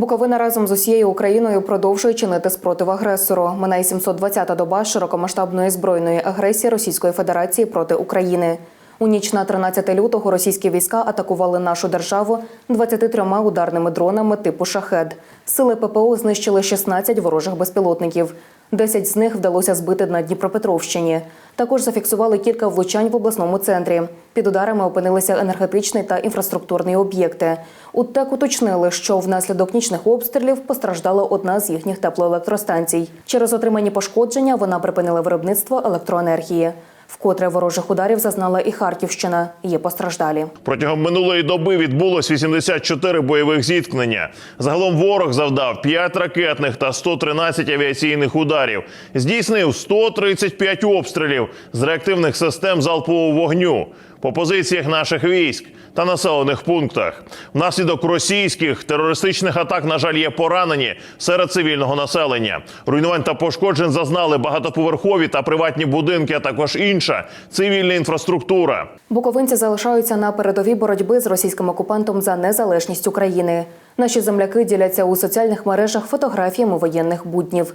Буковина разом з усією Україною продовжує чинити спротив агресору. Минає 720-та доба широкомасштабної збройної агресії Російської Федерації проти України. У ніч на 13 лютого російські війська атакували нашу державу 23 ударними дронами типу «Шахед». Сили ППО знищили 16 ворожих безпілотників. 10 з них вдалося збити на Дніпропетровщині. Також зафіксували кілька влучань в обласному центрі. Під ударами опинилися енергетичний та інфраструктурні об'єкти. У ТЕК уточнили, що внаслідок нічних обстрілів постраждала одна з їхніх теплоелектростанцій. Через отримані пошкодження вона припинила виробництво електроенергії. Вкотре ворожих ударів зазнала і Харківщина. Є постраждалі. Протягом минулої доби відбулось 84 бойових зіткнення. Загалом ворог завдав 5 ракетних та 113 авіаційних ударів. Здійснив 135 обстрілів з реактивних систем залпового вогню по позиціях наших військ та населених пунктах. Внаслідок російських терористичних атак, на жаль, є поранені серед цивільного населення. Руйнувань та пошкоджень зазнали багатоповерхові та приватні будинки, а також інша цивільна інфраструктура. Буковинці залишаються на передовій боротьби з російським окупантом за незалежність України. Наші земляки діляться у соціальних мережах фотографіями воєнних буднів,